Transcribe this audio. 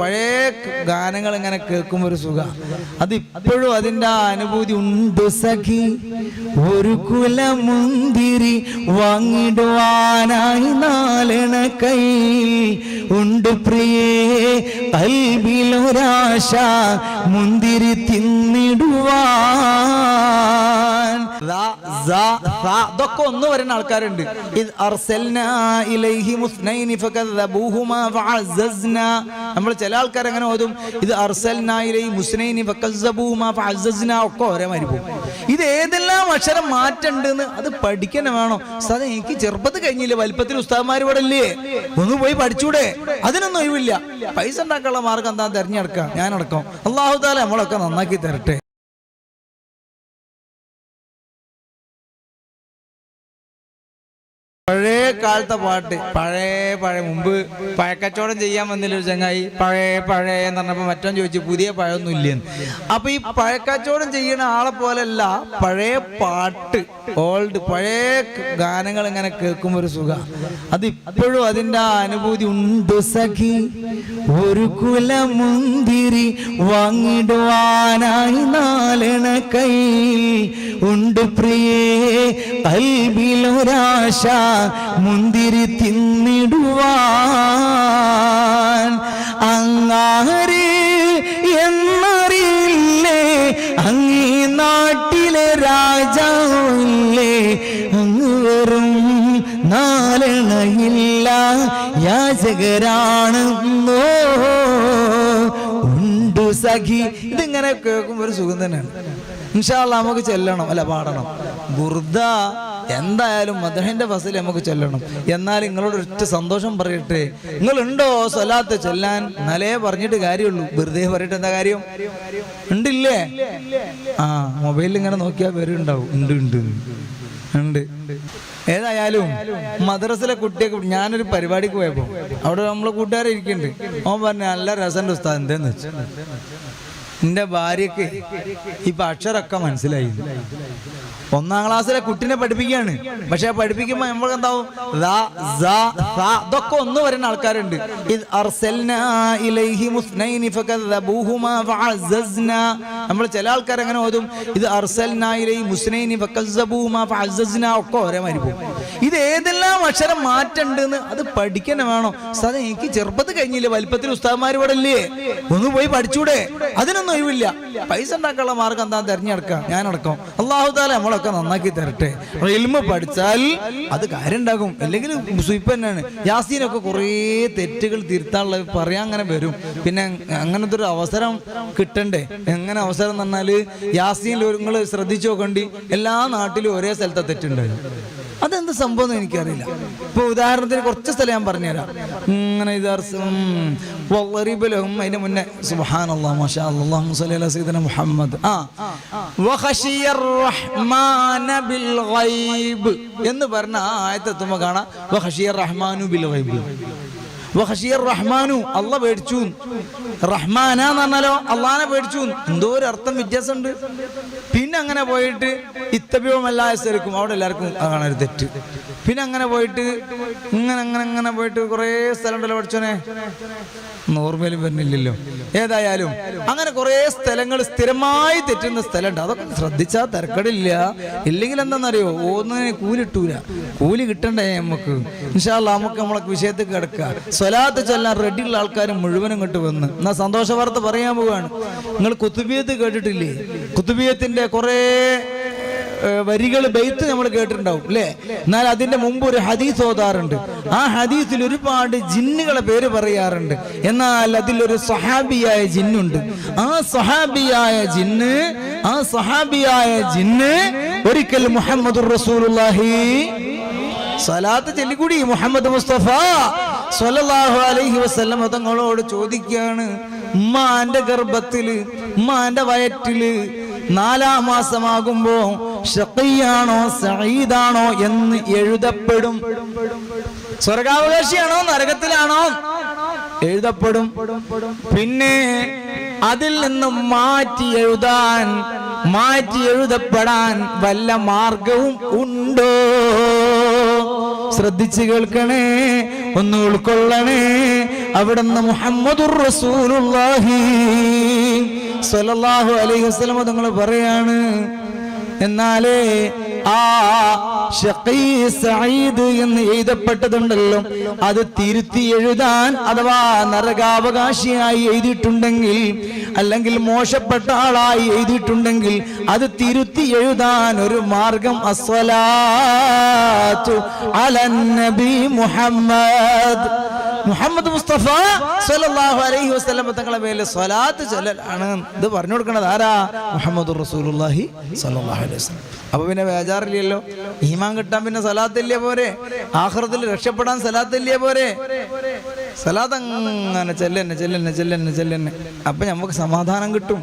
പഴയ ഗാനങ്ങൾ ഇങ്ങനെ കേൾക്കുമ്പോൾ ഒരു സുഖ. അത് ഇപ്പോഴും അതിന്റെ ആ അനുഭൂതി ഉണ്ട് സഖി. ഒരു കുലമുന്തിരി വാങ്ങിടുവാനായി കയ്യിൽ ഉണ്ട് പ്രിയേ കൽബിലൊരാശ മുന്തിരി തിന്നിടുവാൻ. ഇതൊക്കെ ഒന്ന് വരുന്ന ആൾക്കാരുണ്ട്. നമ്മൾ ചില ആൾക്കാർ അങ്ങനെ ഓതും ഇത് അർസൽ ഇലൈഹി മുസ്നൈനി ഒക്കെ ഒരേ മാതിരി പോകും. ഇത് ഏതെല്ലാം അക്ഷരം മാറ്റണ്ട് അത് പഠിക്കണ വേണോ. സാധനം എനിക്ക് ചെറുപ്പത്തിൽ കഴിഞ്ഞില്ല? വലിപ്പത്തിൽ ഉസ്താദ്മാർ ഇവിടെ ഇല്ലേ ഒന്ന് പോയി പഠിച്ചൂടെ? അതിനൊന്നും ഒഴിവില്ല. പൈസ ഉണ്ടാക്കാനുള്ള മാർഗം എന്താ തെരഞ്ഞെടുക്കാം. ഞാൻ അള്ളാഹുദാല നമ്മളൊക്കെ നന്നാക്കി തരട്ടെ. പഴയ കാലത്തെ പാട്ട് പഴയ പഴയ മുമ്പ് പഴക്കച്ചവടം ചെയ്യാൻ വന്നില്ല ഒരു ചങ്ങായി? പഴയ പഴയ എന്ന് പറഞ്ഞപ്പോ മറ്റോ ചോദിച്ചു പുതിയ പഴമൊന്നും ഇല്ലെന്ന്. അപ്പൊ ഈ പഴക്കച്ചവടം ചെയ്യുന്ന ആളെ പോലല്ല പഴയ പാട്ട് ഓൾഡ് പഴയ ഗാനങ്ങൾ ഇങ്ങനെ കേൾക്കുമ്പോൾ ഒരു സുഖ. അത് ഇപ്പോഴും അതിന്റെ അനുഭൂതി ഉണ്ട് സഖി. ഒരു കുലമുന്തിരി വാങ്ങിടുവാനായി നാലണ കയ്യിൽ. ഉണ്ട് പ്രിയേ കൽബിലൊരാശ മുന്തിരി തിന്നിടുവാൻ. അങ്ങാരി എന്നറിയില്ലേ അങ്ങീ നാട്ടിലെ രാജാവില്ലേ അങ്ങ് വെറും നാലണയില്ല യാചകരാണെന്നോ. ഉണ്ട് സഖി ഇതിങ്ങനെ കേൾക്കുമ്പോൾ ഒരു സുഖം തന്നെയാണ്. ഇൻഷാള്ള നമുക്ക് ചെല്ലണം അല്ല പാടണം. ബുർദ എന്തായാലും മദഹിന്റെ ഫസിൽ നമുക്ക് ചെല്ലണം. എന്നാൽ നിങ്ങളോട് ഒറ്റ സന്തോഷം പറയട്ടെ. നിങ്ങൾ ഉണ്ടോ സ്വലാത്ത് ചെല്ലാൻ? നലേ പറഞ്ഞിട്ട് കാര്യമുള്ളൂ. വെറുതെ പറഞ്ഞിട്ട് എന്താ കാര്യം? ഉണ്ടില്ലേ? ആ മൊബൈലിൽ ഇങ്ങനെ നോക്കിയാൽ വരുന്നുണ്ടാവും ഉണ്ട് ഉണ്ട്. ഉണ്ട്. ഏതായാലും മദ്രസിലെ കുട്ടിയൊക്കെ ഞാനൊരു പരിപാടിക്ക് പോയപ്പോ അവിടെ നമ്മളെ കൂട്ടുകാരെ ഇരിക്കുന്നുണ്ട് ഓൻ പറഞ്ഞു നല്ല രസന്റെ ഉസ്താദ് എന്താന്ന് വെച്ചു. എന്റെ ഭാര്യക്ക് ഇപ്പൊ അക്ഷരമൊക്കെ മനസ്സിലായി. ഒന്നാം ക്ലാസ്സിലെ കുട്ടിനെ പഠിപ്പിക്കുകയാണ്. പക്ഷെ പഠിപ്പിക്കുമ്പോ നമ്മൾക്ക് എന്താവും? ഇതൊക്കെ ഒന്ന് വരുന്ന ആൾക്കാരുണ്ട്. ഇത് നമ്മൾ ചില ആൾക്കാർ അങ്ങനെ ഓതും ഇത് അർസൽനാ ഇലൈഹി മുസ്നൈനി ഒക്കെ ഓരോ മാതിരി പോകും ഇത് ഏതെല്ലാം അക്ഷരം മാറ്റണ്ട് അത് പഠിക്കണം വേണോ. സാധ എനിക്ക് ചെറുപ്പത്തിൽ കഴിഞ്ഞില്ല? വലിപ്പത്തിൽ ഉസ്താദ്മാർ ഇവിടെ ഇല്ലേ? ഒന്ന് പോയി പഠിച്ചൂടെ? അതിനൊന്നും ഒഴിവില്ല. പൈസ ഉണ്ടാക്കാനുള്ള മാർഗം എന്താ? തെരഞ്ഞെടുക്കാം. ഞാൻ അടക്കം അള്ളാഹു നമ്മളൊക്കെ നന്നാക്കി തരട്ടെ. ഇൽമ പഠിച്ചാൽ അത് കാര്യം ഉണ്ടാകും. അല്ലെങ്കിൽ സുയിപ്പ് തന്നെയാണ്. യാസീനൊക്കെ കുറേ തെറ്റുകൾ തിരുത്താനുള്ളത് പറയാൻ അങ്ങനെ വരും. പിന്നെ അങ്ങനത്തെ ഒരു അവസരം കിട്ടണ്ടേ? എങ്ങനെ അവസരം എന്ന് പറഞ്ഞാൽ യാസീനിൽ നിങ്ങൾ ശ്രദ്ധിച്ചു നോക്കേണ്ടി എല്ലാ നാട്ടിലും ഒരേ സ്ഥലത്തെ തെറ്റുണ്ടായി അതെന്ത് സംഭവം എന്ന് എനിക്കറിയില്ല. ഇപ്പൊ ഉദാഹരണത്തിന് കുറച്ച് സ്ഥലം ഞാൻ പറഞ്ഞുതരാം. ഇങ്ങനെ ഇത് അർസ്- ഉം, വളറിബലഹും മുന്നേ സുബ്ഹാനല്ലാഹ് മാഷാ അല്ലാഹ് അല്ലാഹുമ്മ സ്വല്ലി അലാ സയ്യിദിന മുഹമ്മദ്. ആ. എന്ന് പറഞ്ഞ ആ കാണാം. ബിൽ ഗൈബ് റഹ്മാനു. അല്ല പേടിച്ചു. റഹ്മാന എന്ന് പറഞ്ഞാലോ അള്ളാനെ പേടിച്ചു. എന്തോ ഒരു അർത്ഥം വ്യത്യാസമുണ്ട്. പിന്നെ അങ്ങനെ പോയിട്ട് ഇത്തപ്യവുമല്ല സ്ഥലക്കും അവിടെ എല്ലാവർക്കും ഒരു തെറ്റ്. പിന്നെ അങ്ങനെ പോയിട്ട് ഇങ്ങനെ അങ്ങനെ അങ്ങനെ പോയിട്ട് കുറേ സ്ഥലം ഉണ്ടല്ലോ പഠിച്ചോനെ ഓർമ്മയിലും വരുന്നില്ലല്ലോ. ഏതായാലും അങ്ങനെ കുറേ സ്ഥലങ്ങൾ സ്ഥിരമായി തെറ്റുന്ന സ്ഥലമുണ്ട്. അതൊക്കെ ശ്രദ്ധിച്ചാൽ തിരക്കടില്ല. ഇല്ലെങ്കിൽ എന്താണെന്നറിയോ ഒന്നിനെ കൂലിട്ടൂല. കൂലി കിട്ടണ്ടേ നമുക്ക്. ഇൻഷാല്ല നമുക്ക് നമ്മളെ വിഷയത്തിൽ കിടക്കുക. സ്വലാത്ത് ചെല്ലാൻ റെഡിയുള്ള ആൾക്കാർ മുഴുവനും ഇങ്ങോട്ട് വന്ന്. എന്നാ സന്തോഷ വാർത്ത പറയാൻ പോവുകയാണ് നിങ്ങൾ കുത്തുബിയത്ത് കേട്ടിട്ടില്ലേ? കുത്തുബിയത്തിന്റെ കുറേ വരികൾ ബെയ്ത്ത് നമ്മൾ കേട്ടിട്ടുണ്ടാവും അല്ലേ എന്നാൽ അതിന്റെ മുമ്പ് ഒരു ഹദീസ് ഓതാറുണ്ട്. ആ ഹദീസിൽ ഒരുപാട് ജിന്നുകളെ പേര് പറയാറുണ്ട്. എന്നാൽ അതിലൊരു സഹാബിയായ ജിന്നുണ്ട്. ആ സഹാബിയായ ജിന്ന് ആ സഹാബിയായ ജിന്ന് ഒരിക്കൽ മുഹമ്മദ് റസൂലുള്ളാഹി സലാത്ത് ചൊല്ലിക്കൂടി മുഹമ്മദ് മുസ്തഫ സ്വല്ലല്ലാഹു അലൈഹി വസ്ലം തങ്ങളോട് ചോദിക്കുകയാണ് ഉമ്മാന്റെ ഗർഭത്തിൽ ഉമ്മാന്റെ വയറ്റിൽ നാലാം മാസമാകുമ്പോ ഷക്കയ്യാണോ സഹീദാണോ എന്ന് എഴുതപ്പെടും. സ്വർഗാവകാശിയാണോ നരകത്തിലാണോ? എഴുതപ്പെടും. പിന്നെ അതിൽ നിന്നും മാറ്റി എഴുതാൻ മാറ്റി എഴുതപ്പെടാൻ വല്ല മാർഗവും ഉണ്ടോ? ശ്രദ്ധിച്ചു കേൾക്കണേ. ഒന്ന് ഉൾക്കൊള്ളണേ. അവിടുന്ന് മുഹമ്മദുർ റസൂലുള്ളാഹി. സ്വല്ലല്ലാഹു അലൈഹി വസല്ലം തങ്ങൾ പറയാണ്. എന്നാലേ ആ എന്ന് എഴുതപ്പെട്ടതുണ്ടല്ലോ. അത് തിരുത്തി എഴുതാൻ അഥവാ നരകാവകാശിയായി എഴുതിയിട്ടുണ്ടെങ്കിൽ അല്ലെങ്കിൽ മോശപ്പെട്ട ആളായി എഴുതിയിട്ടുണ്ടെങ്കിൽ അത് തിരുത്തി എഴുതാൻ ഒരു മാർഗം അസ്വലാത്തു അലൻ നബി മുഹമ്മദ്. മുഹമ്മദ് മുസ്തഫ സല്ലല്ലാഹു അലൈഹി വസല്ലം തങ്ങളുടെ മേലെ സ്വലാത്ത് ചൊല്ലലാണ്. ഇത് പറഞ്ഞു കൊടുക്കുന്നത് ആരാ? മുഹമ്മദ് റസൂലുള്ളാഹി സല്ലല്ലാഹു അലൈഹി വസല്ലം. അപ്പൊ പിന്നെ ബേജാറില്ലല്ലോ. ഈമാൻ കിട്ടാൻ പിന്നെ സലാത്ത് സലാത്തില്ലേ പോരെ? ആഹ്റത്തിൽ രക്ഷപ്പെടാൻ സലാത്ത് സലാത്തില്ലേ പോരെ? സലാത്ത് അങ്ങനെ ചെല്ലന്നെ ചെല്ലന്നെ ചെല്ലന്നെ ചെല്ലന്നെ. അപ്പൊ നമുക്ക് സമാധാനം കിട്ടും.